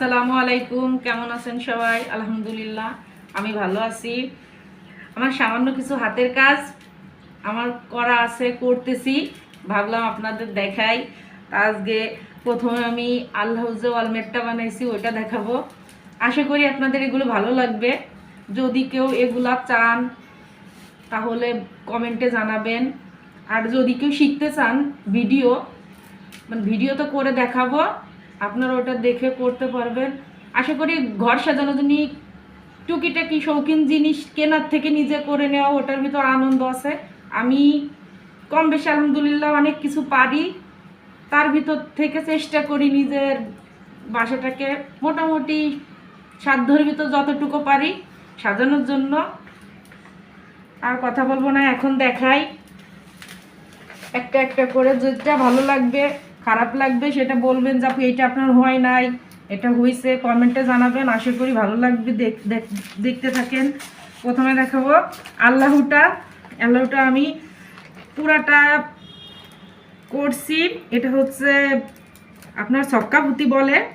আসসালামু আলাইকুম, কেমন আছেন সবাই? আলহামদুলিল্লাহ, আমি ভালো আছি। আমার সামান্য কিছু হাতের কাজ আমার করা আছে, করতেছি। ভাবলাম আপনাদের দেখাই। আজকে প্রথমে আমি আল্লাহ যে ওয়ালমেটটা বানাইছি, ওইটা দেখাবো। আশা করি আপনাদের এগুলো ভালো লাগবে। যদি কেউ এগুলা চান, তাহলে কমেন্টে জানাবেন। আর যদি কেউ শিখতে চান ভিডিও মানে ভিডিও তো করে দেখাবো। আপনারা ওটা দেখে করতে পারবেন। আশা করি ঘর সাজানোর জন্য টুকিটাকি শৌখিন জিনিস কেনার থেকে নিজে করে নেওয়া, ওটার ভিতর আনন্দ আছে। আমি কম বেশি আলহামদুলিল্লাহ অনেক কিছু পারি। তার ভিতর থেকে চেষ্টা করি নিজের বাসাটাকে মোটামুটি সাধ্যের ভিতর যতটুকু পারি সাজানোর জন্য। আর কথা বলব না, এখন দেখাই। একটা একটা করে যেটা ভালো লাগবে। খারাপ লাগবে সেটা বলবেন যে এইটা আপনার হয় নাই, এটা হয়েছে কমেন্টে জানাবেন, আশা করি ভালো লাগবে, দেখ- দেখ- দেখতে থাকেন। প্রথমে দেখাবো আল্লাহটা আল্লাহটা আমি পুরাটা করছি, এটা হচ্ছে আপনার ছক্কা পুঁতি বলে।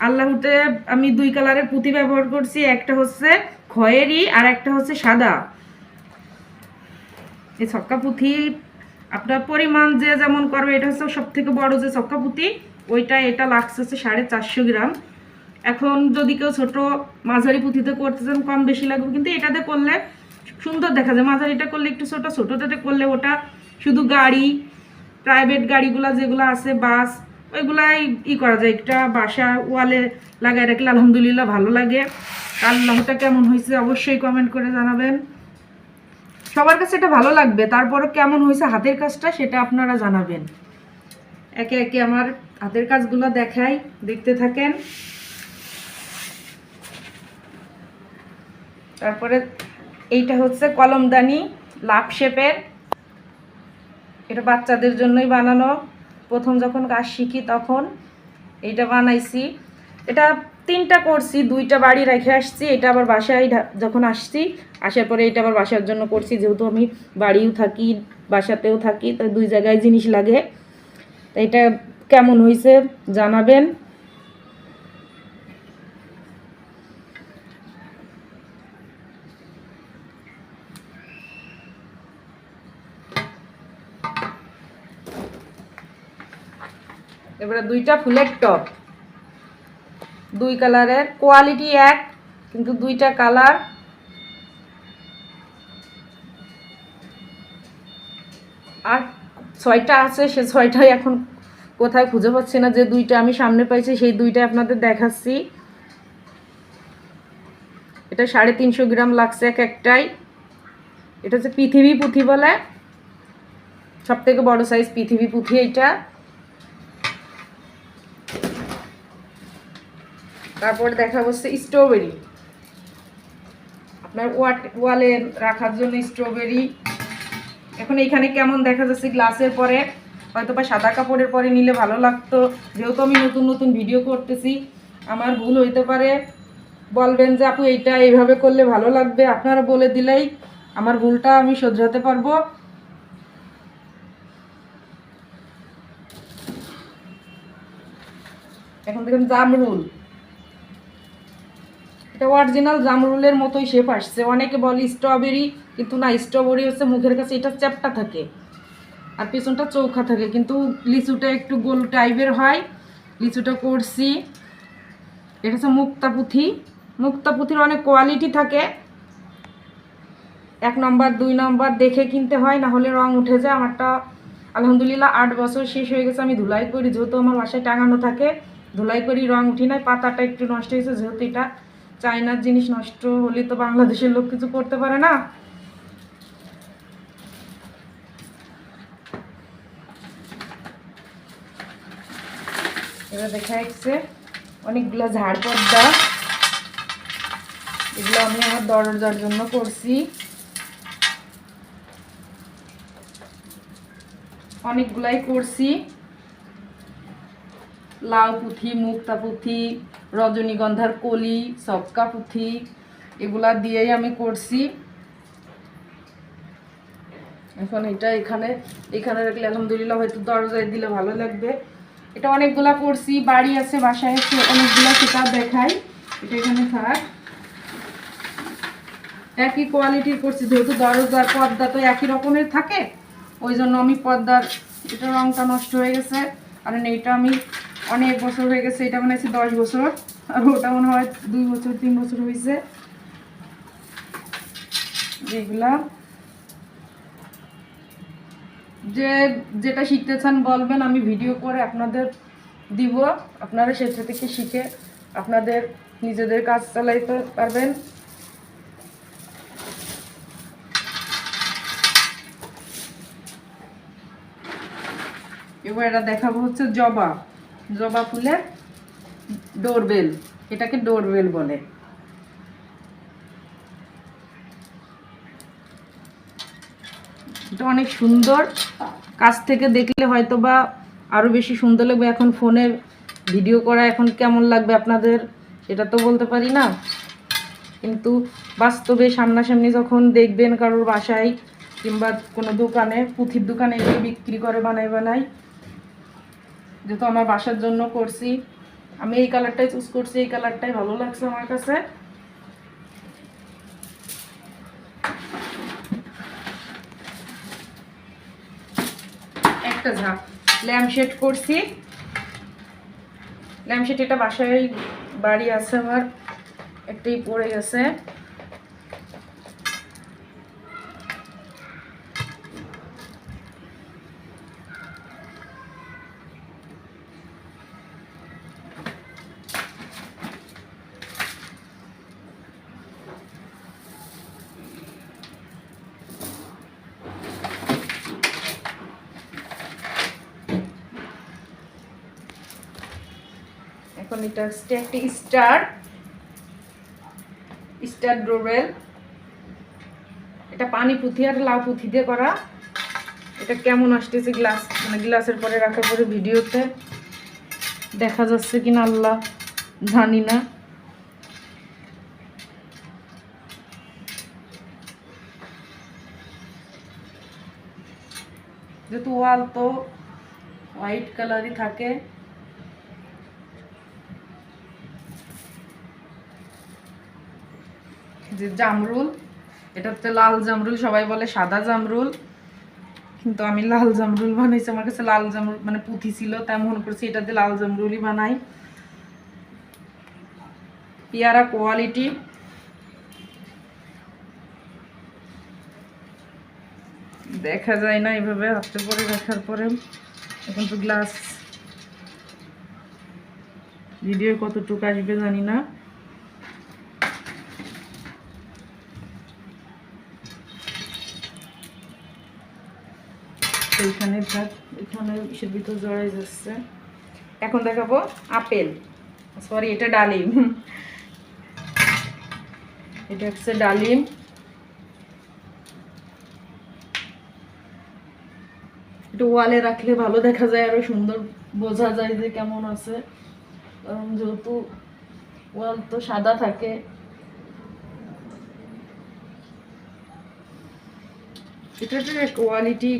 আল্লাহতে আমি দুই কালারের পুঁতি ব্যবহার করছি, একটা হচ্ছে খয়েরি আর একটা হচ্ছে সাদা। এই ছক্কা পুঁথি আপনার পরিমাণ যে যেমন করবে, এটা হচ্ছে সব থেকে বড় যে ছক্কা পুঁতি ওইটা এটা লাগছে হচ্ছে সাড়ে চারশো গ্রাম। এখন যদি কেউ ছোট মাঝারি পুঁথিতে করতে চান, কম বেশি লাগবে, কিন্তু এটাতে করলে সুন্দর দেখা যায়। মাঝারিটা করলে একটু ছোটো, ছোটোটাতে করলে ওটা শুধু গাড়ি প্রাইভেট গাড়িগুলা যেগুলো আছে, বাস, ওইগুলাই ই করা যায়। একটা বাসা ওয়ালে লাগাই রাখলে আলহামদুলিল্লাহ ভালো লাগে। আল্লাহটা কেমন হয়েছে অবশ্যই কমেন্ট করে জানাবেন। সবার কাছে এটা ভালো লাগবে। তারপরও কেমন হয়েছে হাতের কাজটা সেটা আপনারা জানাবেন। একে একে আমার হাতের কাজগুলো দেখাই, দেখতে থাকেন। তারপরে এইটা হচ্ছে কলমদানি, লাভ শেপের। এটা বাচ্চাদের জন্যই বানানো। প্রথম যখন কাজ শিখি তখন এইটা বানাইছি। এটা তিনটা করছি, দুইটা বাড়ি রেখে আসছি, এটা আবার বাসায় যখন আসছি, আসার পরে এটা আবার বাসার জন্য করছি, যেহেতু আমি বাড়িও থাকি, বাসাতেও থাকি, তো দুই জায়গায় জিনিস লাগে। তো এটা কেমন হয়েছে জানাবেন। এবারে দুইটা ফুলের টপ দুই কালারের। কোয়ালিটি এক, কিন্তু দুইটা কালার। আর ছয়টা আছে, সে ছয়টাই এখন কোথায় খুঁজে পাচ্ছি না। যে দুইটা আমি সামনে পাইছি, সেই দুইটা আপনাদের দেখাচ্ছি। এটা সাড়ে তিনশো গ্রাম লাগছে এক একটাই। এটা হচ্ছে পৃথিবী পুঁথি বলে। সব থেকে বড় সাইজ পৃথিবী পুঁথি এইটা। তারপর দেখা হচ্ছে স্ট্রবেরি আপনার ওয়াট, ওয়ালে রাখার জন্য স্ট্রবেরি এখন এইখানে কেমন দেখা যাচ্ছে গ্লাসের পরে? হয়তো বা সাদা কাপড়ের পরে নিলে ভালো লাগতো। যেহেতু আমি নতুন নতুন ভিডিও করতেছি, আমার ভুল হইতে পারে। বলবেন যে আপু, এইটা এইভাবে করলে ভালো লাগবে? আপনারা বলে দিলেই আমার ভুলটা আমি শোধরাতে পারব। এখন দেখেন জামরুল এটা অরিজিনাল জামরুলের মতোই শেপ আসছে। অনেকে বলে স্ট্রবেরি কিন্তু না স্ট্রবেরি হচ্ছে মুখের কাছে, এটা চ্যাপটা থাকে। আর পেছনটা চৌখা থাকে। কিন্তু লিচুটা একটু গোল টাইপের হয়। লিচুটা করছি। এটা হচ্ছে মুক্তা পুঁথি মুক্তা পুঁথির অনেক কোয়ালিটি থাকে। এক নম্বর, দুই নম্বর দেখে কিনতে হয়, না হলে রং উঠে যায়। আমারটা আলহামদুলিল্লাহ আট বছর শেষ হয়ে গেছে, আমি ধুলাই করি। যেহেতু আমার বাসায় টাঙানো থাকে, ধুলাই করি, রং উঠি নাই, পাতাটা একটু নষ্ট হয়েছে, যেহেতু এটা চায়নার জিনিস নষ্ট হলে তো বাংলাদেশের লোক কিছু করতে পারে না। এবার দেখা যাচ্ছে অনেকগুলো ঝাড় পর্দা এগুলো আমি আমার দরজার জন্য করছি। অনেকগুলাই করছি। লাউ পুঁথি, মুক্তা পুঁথি রজনীগন্ধার কলি, সবকা পুঁথি, এগুলা দিয়েই আমি করছি। এখন এটা এখানে এখানে রাখলে আলহামদুলিল্লাহ হয়তো দরজায় দিলে ভালো লাগবে। এটা অনেকগুলা করছি, বাড়ি আছে, বাসায় আছে, অনেকগুলা সেটা দেখাই। এটা এখানে থাক। একই কোয়ালিটির করছি, যেহেতু দরজার পর্দা তো একই রকমের থাকে, ওই জন্য আমি পর্দার এটা রংটা নষ্ট হয়ে গেছে। কারণ এইটা আমি অনেক বছর হয়ে গেছে, এটা মনে হচ্ছে দশ বছর, আর ওটা মনে হয় দুই বছর, তিন বছর হয়েছে। যেগুলা। যে যেটা শিখতে চান বলবেন, আমি ভিডিও করে আপনাদের দিব। আপনারা সেটা থেকে শিখে আপনাদের নিজেদের কাজ চালাইতে পারবেন। এবার এটা দেখাবো হচ্ছে জবা। জবা ফুলের ডোরবেল, এটাকে ডোরবেল বলে। এটা অনেক সুন্দর। কাছ থেকে দেখলে হয়তো বা আরও বেশি সুন্দর লাগবে। এখন ফোনে ভিডিও করা এখন কেমন লাগবে আপনাদের এটা তো বলতে পারি না। কিন্তু বাস্তবে সামনাসামনি যখন দেখবেন কারোর বাসায় কিংবা কোনো দোকানে পুঁথির দোকানে এগুলো বিক্রি করে বানাই বানাই যেহেতু আমার বাসার জন্য করছি, আমি এই কালারটাই চুজ করছি, এই কালারটাই ভালো লাগছে আমার কাছে। একটা ঝাঁপ ল্যাম্পশেড করছি। ল্যাম্পশেড এটা বাসায়, বাড়ি আছে আমার, একটাই পড়ে গেছে। এখন এটা স্টার স্টার ডোরবেল এটা পানি পুঁথি আর লাউ পুঁথি দিয়ে করা। এটা কেমন আসতেছে গ্লাস মানে গ্লাসের পরে রাখার পরে ভিডিওতে দেখা যাচ্ছে কিনা আল্লাহ, জানি না। যেহেতু ওয়াল তো হোয়াইট কালারই থাকে যে জামরুল এটা হচ্ছে লাল জামরুল, সবাই বলে সাদা জামরুল। কিন্তু আমি লাল জামরুল বানাইছি, আমার কাছে লাল জামরুল মানে পুঁথি ছিল, তাই মনে করছি এটা দিয়ে লাল জামরুলই বানাই। পেয়ারা কোয়ালিটি। দেখা যায় না এভাবে হাতে পরে রাখার পরে। এখন তো গ্লাস ভিডিও কতটুকু আসবে জানি না এইখানে থাক এখানে ইসের ভিতর জড়াই যাচ্ছে। এখন দেখাবো আপেল। সরি এটা ডালিম। এটা হচ্ছে ডালিম। একটু ওয়ালে রাখলে ভালো দেখা যায় আরও সুন্দর বোঝা যায় যে কেমন আছে। কারণ যেহেতু ওয়াল তো সাদা থাকে। এটা কোয়ালিটি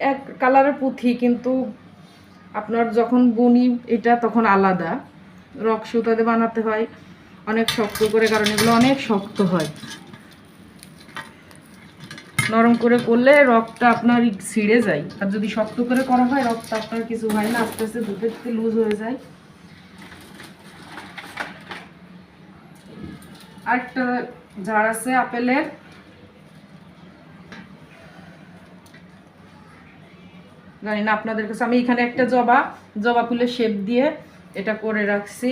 এক কালারের পুঁথি, কিন্তু আপনার যখন বুনি, এটা তখন আলাদা। রক সুতাতে বানাতে হয়, অনেক শক্ত করে, কারণ এগুলো অনেক শক্ত হয়। নরম করে করলে রকটা আপনার ছিঁড়ে যায়। আর যদি শক্ত করে করা হয়, রকটা আপনার কিছু হয় না, আস্তে আস্তে দুধের থেকে লুজ হয়ে যায়। আরেকটা ঝাড় আছে আপেলের। জানি না আপনাদের কাছে। আমি এখানে একটা জবা জবা ফুলের শেপ দিয়ে এটা করে রাখছি।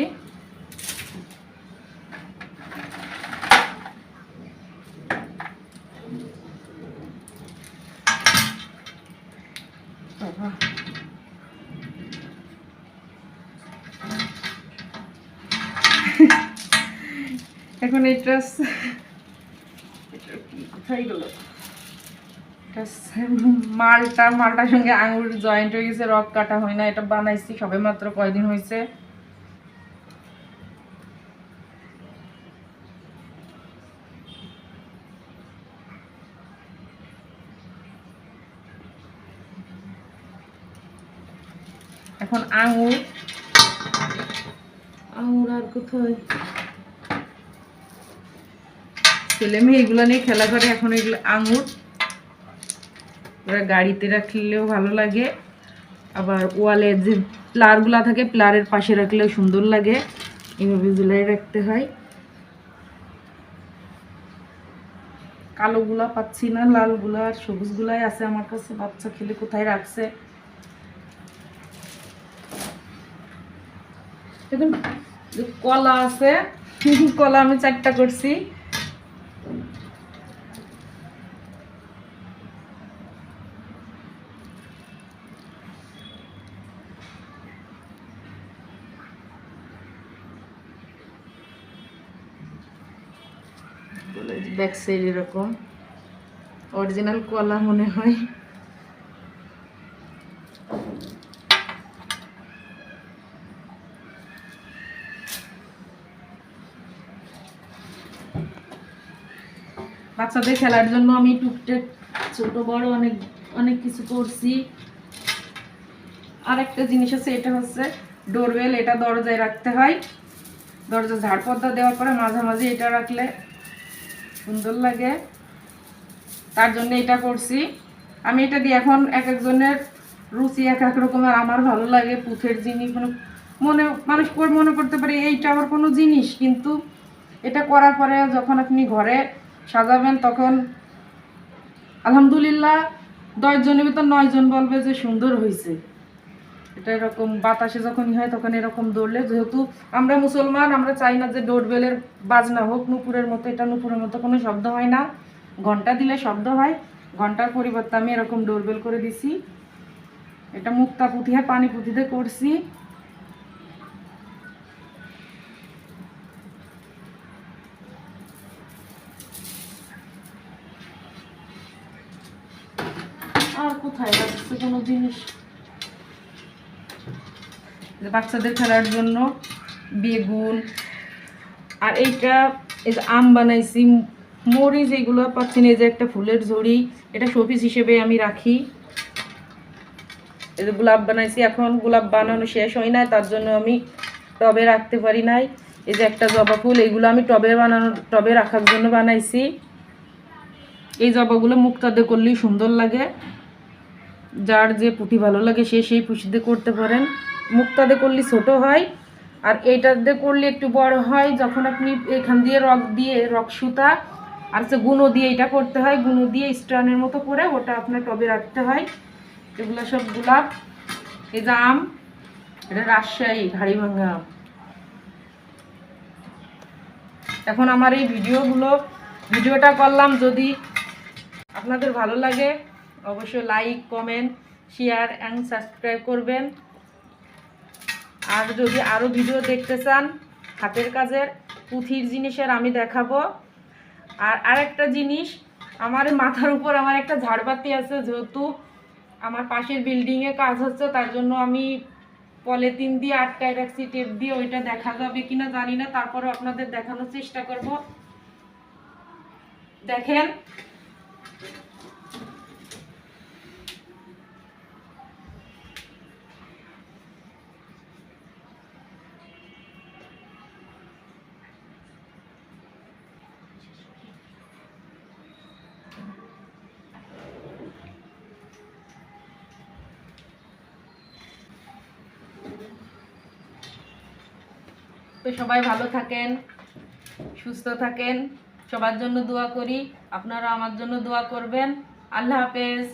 এখন এটা কোথায় গেল। মালটা মালটার সঙ্গে আঙুর জয়েন্ট হয়ে গেছে রক কাটা হয় না এটা বানাইছি সবে মাত্র কয়দিন হয়েছে। এখন আঙুর। আঙুর আর কোথায়? ছেলে মেয়ে এগুলো নিয়ে খেলা করে এখন এগুলো আঙুর। ওরা গাড়িতে রাখলেও ভালো লাগে। আবার ওয়ালে যে প্লারগুলা থাকে, প্লারের পাশে রাখলেও সুন্দর লাগে। এইভাবে ঝুলাই রাখতে হয়। কালোগুলা পাচ্ছি না, লালগুলা আর সবুজগুলাই আছে আমার কাছে। বাচ্চা খেলে কোথায় রাখছে? কলা আছে। কলা আমি চারটা করছি। ব্যাক সাইড এরকম। অরিজিনাল কলা মনে হয়। বাচ্চাদের খেলার জন্য আমি টুকটাক ছোট, বড় অনেক অনেক কিছু করছি। আর একটা জিনিস আছে, এটা হচ্ছে ডোরবেল এটা দরজায় রাখতে হয়। দরজা ঝাড়পর্দা দেওয়ার পরে মাঝামাঝি এটা রাখলে সুন্দর লাগে। তার জন্য এটা করছি। আমি এটা দিয়ে এখন এক একজনের রুচি এক এক রকমের। আমার ভালো লাগে পুঁথের জিনিস। মানে মনে, মানুষ মনে করতে পারে এইটা আবার কোনো জিনিস। কিন্তু এটা করার পরে যখন আপনি ঘরে সাজাবেন, তখন আলহামদুলিল্লাহ দশজনের ভিতর নয়জন বলবে যে সুন্দর হয়েছে এটা এরকম বাতাসে যখন হয় তখন এরকম দৌড়লে। যেহেতু আমরা মুসলমান, আমরা চাই না যে ডোরবেলের বাজনা হোক, নুপুরের মতো, এটা নুপুরের মতো কোনো শব্দ হয় না। ঘণ্টা দিলে শব্দ হয়, ঘণ্টার পরিবর্তে আমি এরকম ডোরবেল করে দিছি। এটা মুক্তা পুঁথিয়ে পানি পুঁথিতে করছি। আর কোথায় কোনো জিনিস? বাচ্চাদের খেলার জন্য বেগুন। আর এইটা এই যে আম বানাইছি, মরিচ এগুলো পাচ্ছি না, এই যে একটা ফুলের ঝুড়ি। এটা শোপিস হিসেবে আমি রাখি। এই যে গোলাপ বানাইছি, এখন গোলাপ বানানো শেষ হয় নাই, তার জন্য আমি টবে রাখতে পারি নাই। এই যে একটা জবা ফুল, এইগুলো আমি টবে বানানো, টবে রাখার জন্য বানাইছি। এই জবাগুলো মুক্তাদে করলেই সুন্দর লাগে। যার যে পুঁটি ভালো লাগে সে সেই পুঁটিতে করতে পারেন। মুক্তাদে করলে ছোট হয়, আর এইটাতে করলে একটু বড় হয়, যখন আপনি এখান দিয়ে রক দিয়ে রক সুতা, আর হচ্ছে গুঁড়ো দিয়ে এটা করতে হয়, গুঁড়ো দিয়ে স্টানের মতো করে ওটা আপনার টবে রাখতে হয়। এগুলো সব গোলাপ এই যে আম, এটা রাজশাহী ভাঙা আম। এখন আমার এই ভিডিওগুলো, ভিডিওটা করলাম যদি আপনাদের ভালো লাগে অবশ্যই like comment share and subscribe করবেন। আর যদি আরও ভিডিও দেখতে চান, হাতের কাজের পুঁথির জিনিসের আমি দেখাবো। আর আরেকটা জিনিস, আমার মাথার উপর আমার একটা ঝাড়বাতি আছে, যেহেতু আমার পাশের বিল্ডিংয়ে কাজ হচ্ছে, তার জন্য আমি পলিথিন দিয়ে আটকায় রাখছি টেপ দিয়ে ওইটা দেখা যাবে কিনা জানি না তারপরে আপনাদের দেখানোর চেষ্টা করব। দেখেন তো সবাই ভালো থাকেন, সুস্থ থাকেন। সবার জন্য দোয়া করি আপনারা আমার জন্য দোয়া করবেন। আল্লাহ হাফেজ।